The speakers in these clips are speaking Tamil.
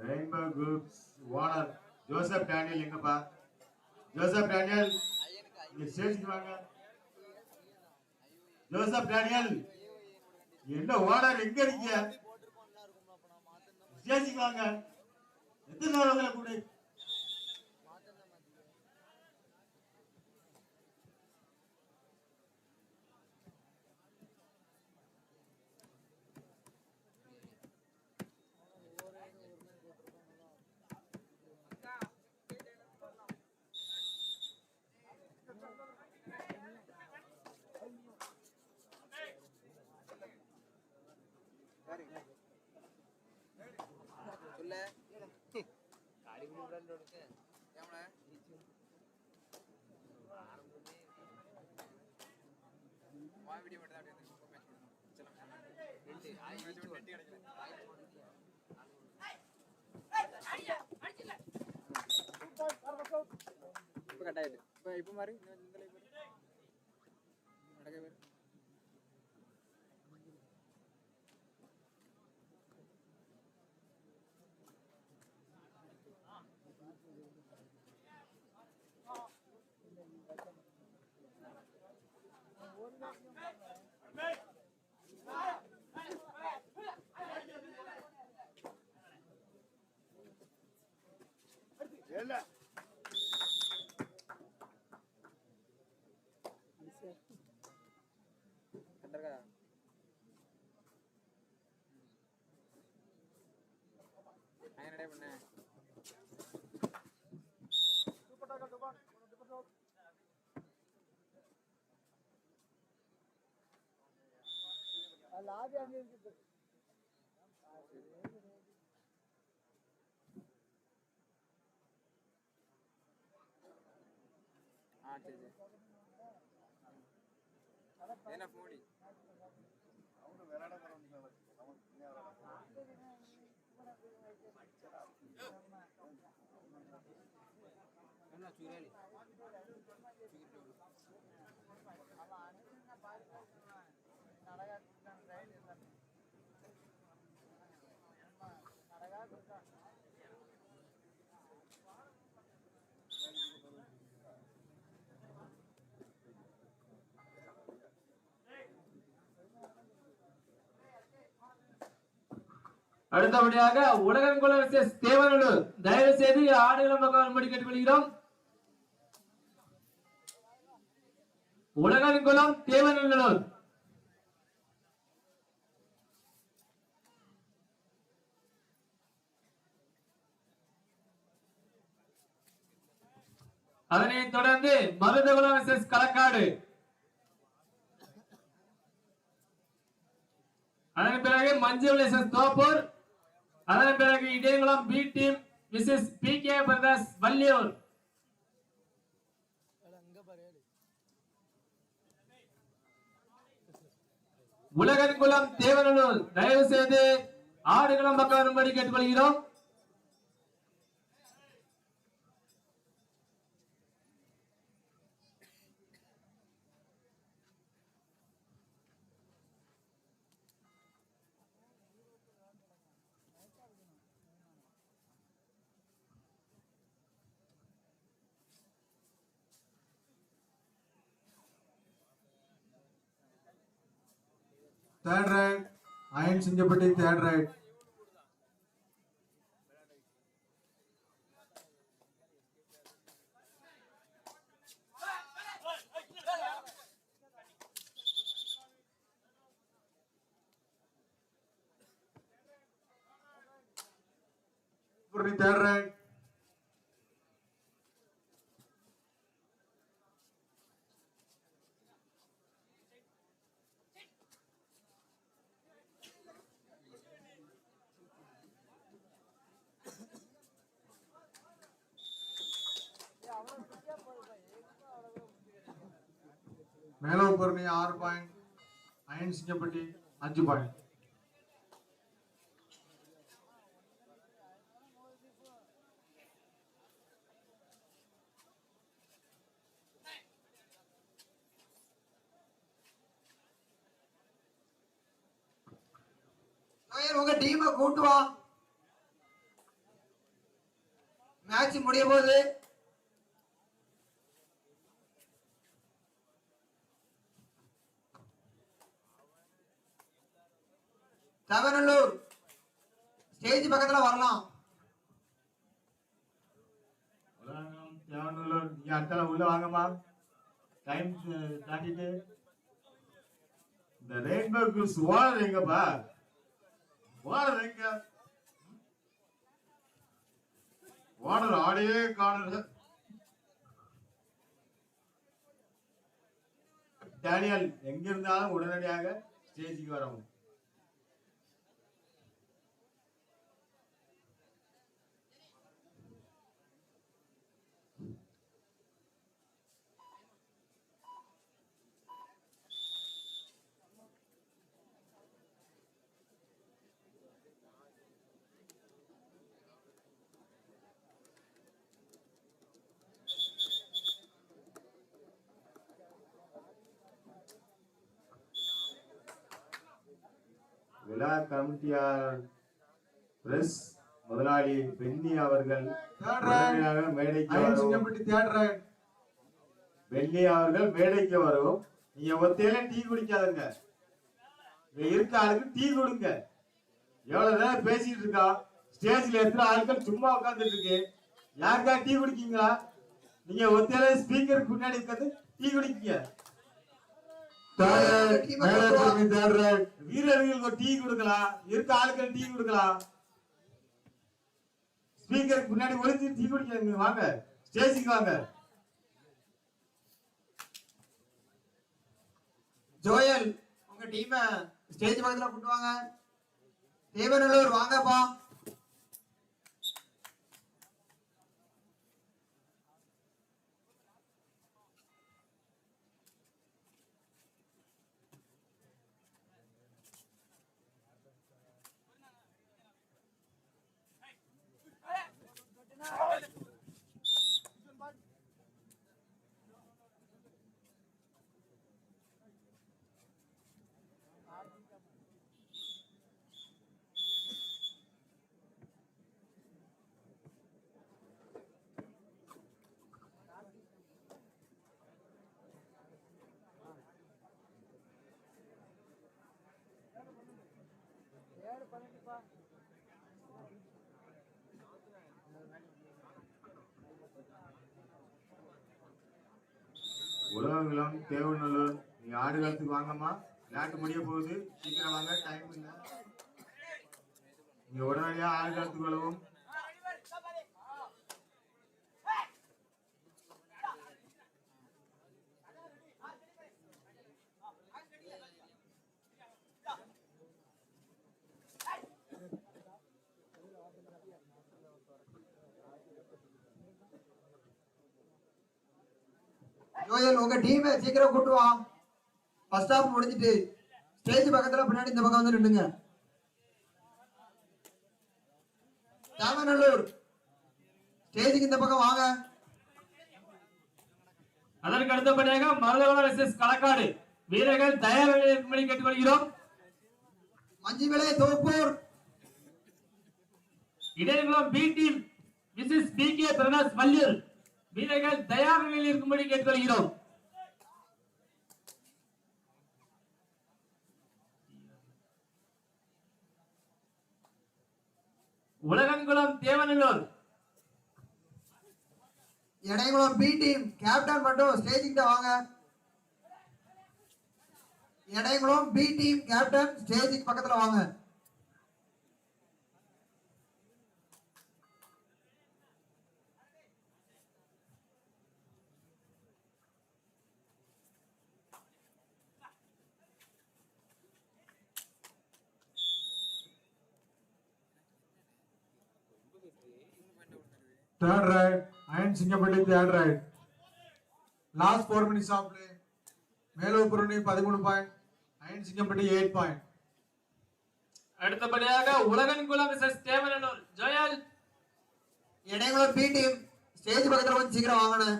Rainbow groups owner Joseph Daniel எங்கப்பா? ஜோசப் டேனியல் இங்க ஸ்டேஜ்க்கு வாங்க. ஜோசப் டேனியல் என்ன ஓனர் எங்க இருக்கீங்க? ஸ்டேஜ்க்கு வாங்க. எத்தனை நேரம் உங்களை வா வீடியோ மட்டும் தான் இப்போ இப்போ இப்போ இந்த நடக்க பேர். கரெக்டா நான் என்னடா பண்ணேன் ஆ சரி சரி என்ன ஃபோடி என்ன சூறாளி அடுத்தபடியாக உலகங்குளம் விசேஷ் தேவனூர் தயவு செய்து ஆடுகளம் பக்கம் வரும்படி கேட்டுக்கொள்கிறோம். உலகங்குளம் தேவநல்லூர் அதனைத் தொடர்ந்து மருதகுலம் விசேஷ் களக்காடு. அதன் பிறகு மஞ்சள் விசேஷ் தோப்பூர். அதன் பிறகு Idaiyankulam B team Mrs B K brothers Valliyur. Ulagankulam Devanur தயவு செய்து ஆடுகளம் பக்கம் வரும்படி கேட்டுக்கொள்கிறோம். Third right iron Singappatti third right third right Melopurani ஆறு பாயிண்ட் அயன் சிங்கப்பட்டி அஞ்சு பாயிண்ட். உங்க டீமை கூட்டுவா மேட்ச் முடிய போது தவநல்லூர். ஸ்டேஜ் பக்கத்துல வரலாம். தேவநல்லூர். நீங்க அடுத்தால உள்ள வாங்கம்மா. டைம் தாண்டிட்டு இந்த ரெயின்போ குரூஸ் ஓனர் எங்கப்பா? ஓனர் எங்க? ஓனர் ஆடையே காணல டேனியல் எங்க இருந்தாலும் உடனடியாக ஸ்டேஜுக்கு வரவும். விழா கமிட்டியாளர் பிரஸ் முதலாளி பென்னி அவர்கள் மேடைக்கு வரவும். வெள்ளி அவர்கள் மேடைக்கு வரவும். நீங்க ஒத்தையில டீ குடிக்காதுங்க. இருக்க ஆளுக்கு டீ கொடுங்க. எவ்வளவு நேரம் பேசிட்டு இருக்கா? ஸ்டேஜ்ல இருக்கிற ஆட்கள் சும்மா உட்கார்ந்துட்டு இருக்கு. யாருக்கா டீ குடிக்கீங்களா? நீங்க ஒத்தையில ஸ்பீக்கருக்கு பின்னாடி உட்கார்ந்து டீ குடிக்கீங்க. வீரர்களுக்கு டீ கொடுக்கலாம் இருக்க ஆளுக்கு டீ கொடுக்கலாம் ஸ்பீக்கருக்கு முன்னாடி ஒளிஞ்சு டீ குடிக்காதீங்க வாங்க. ஸ்டேஜுக்கு வாங்க. ஜோயல் உங்க டீமை ஸ்டேஜ் பக்கத்துல கூட்டு வாங்க. தேவநல்லூர் வாங்கப்பா. உலகங்களும் தேவநல்லூர் நீ ஆடு காலத்துக்கு வாங்கம்மா? விளையாட்டு முடிய போகுது. சீக்கிரம் வாங்க டைம் இல்லை. நீங்க உடனடியா ஆடு காலத்துக்கு வரவும் ஜோயல் உங்க டீமை சீக்கிரம் கூட்டு வா. ஃபர்ஸ்ட் ஹாஃப் முடிஞ்சிட்டு ஸ்டேஜ் பக்கத்துல பின்னாடி இந்த பக்கம் வந்து நின்னுங்க தேவநல்லூர் ஸ்டேஜுக்கு இந்த பக்கம் வாங்க. அதற்கு அடுத்தபடியாக மருதவள வெர்சஸ் களக்காடு. வீரர்கள் தயார் இருக்கும்படி கேட்டுக்கொள்கிறோம். Manjuvilai Thoppur. Idaiyankulam B team Mrs B K Prakash Valliyur வீரர்கள் தயார் நிலையில் இருக்கும்படி கேட்டுக்கொள்கிறோம். Ulagankulam Devanallur. Edaikulam B team captain மட்டும் ஸ்டேஜுக்கிட்ட வாங்க. எடைகுளம் பி டீம் கேப்டன் ஸ்டேஜுக்கு பக்கத்துல வாங்க. Third right, Iron Singapore third right. Last four minutes of play. Melopurani பதிமூணு point Ayan Singampatti eight point அடுத்தபடியாக Ulagankulam Mrs Devanallur Joel Idaiyankulam B team stage பக்கத்துல கொஞ்சம் சீக்கிரம் வாங்கணும்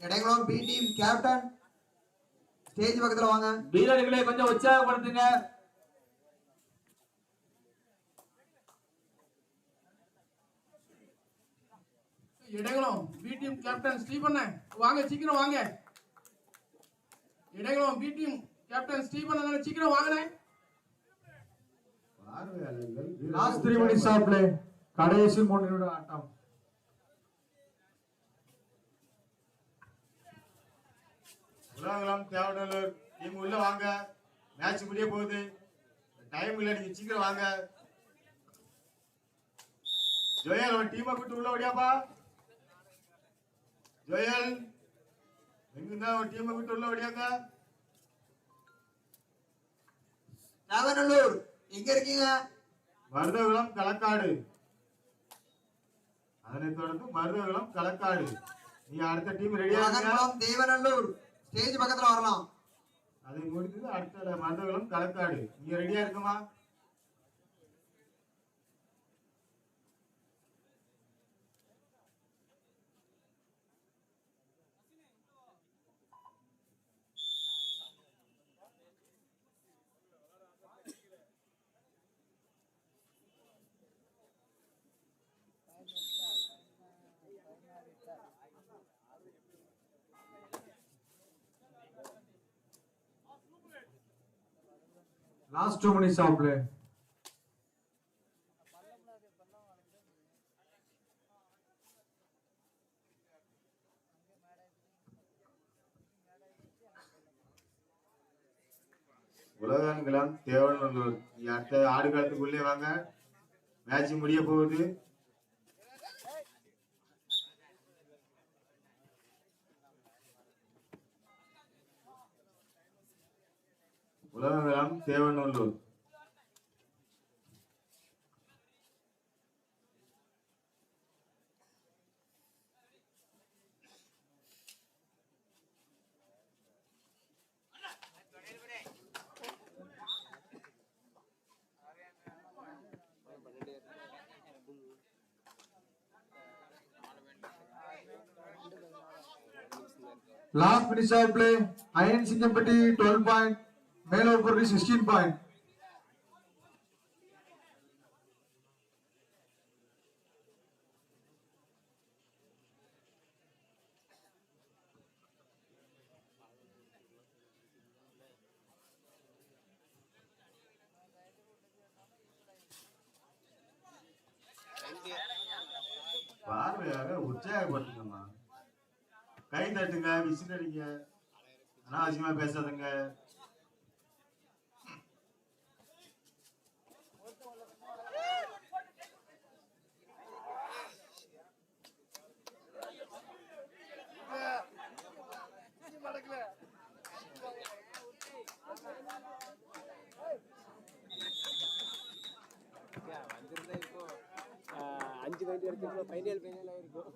Idaingulam B team captain stage பக்கத்துல வாங்க. வீரர்களை கொஞ்சம் உற்சாகப்படுத்துங்க. Idaingulam B team captain Stephen. வாங்க சீக்கிரம் வாங்க. Idaingulam B team captain Stephen அண்ணா, சீக்கிரம் வாங்கினேன் பார்வையாளர்கள் கடைசி நிமிடம் ஆட்டம். உலகம் தேவடலூர். டீம் உள்ள வாங்க. மேட்ச் முடிய போகுது. டைம் இல்லை நீங்க சீக்கிரம் வாங்க. ஜோயல் அவன் டீமை கூட்டு உள்ள ஓடியாப்பா. ஜோயல் எங்கிருந்தா அவன் டீமை கூட்டு உள்ள ஓடியாங்க? தேவநல்லூர் எங்க இருக்கீங்க? மருதகுளம் களக்காடு அதனைத் தொடர்ந்து மருதகுளம் களக்காடு நீ அடுத்த டீம் ரெடியா தேவநல்லூர். ஸ்டேஜ் பக்கத்துல வரலாம் அதை முடிஞ்சது அடுத்த மண்டபம் களக்காடு நீங்க ரெடியா இருக்குமா? Last two minutes of play Ulagankulam Devanallur ஆடுகளத்துக்குள்ளே வாங்க. மேட்ச் முடிய போகுது. Ulagankulam Devanallur last minutes of play Ayan Singampatti twelve point Melopurni sixteen point பார்வையாக உற்சாகப்படுத்துங்கம்மா. கை தட்டுங்க விசில் அடிங்க. அனாவசியமா பேசாதுங்க. அஞ்சு ஃபைனல் ஃபைனலாக இருக்கும்.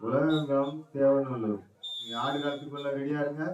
உலகம் வேலை நீங்க ஆடு நீங்க ரெடியா இருங்க.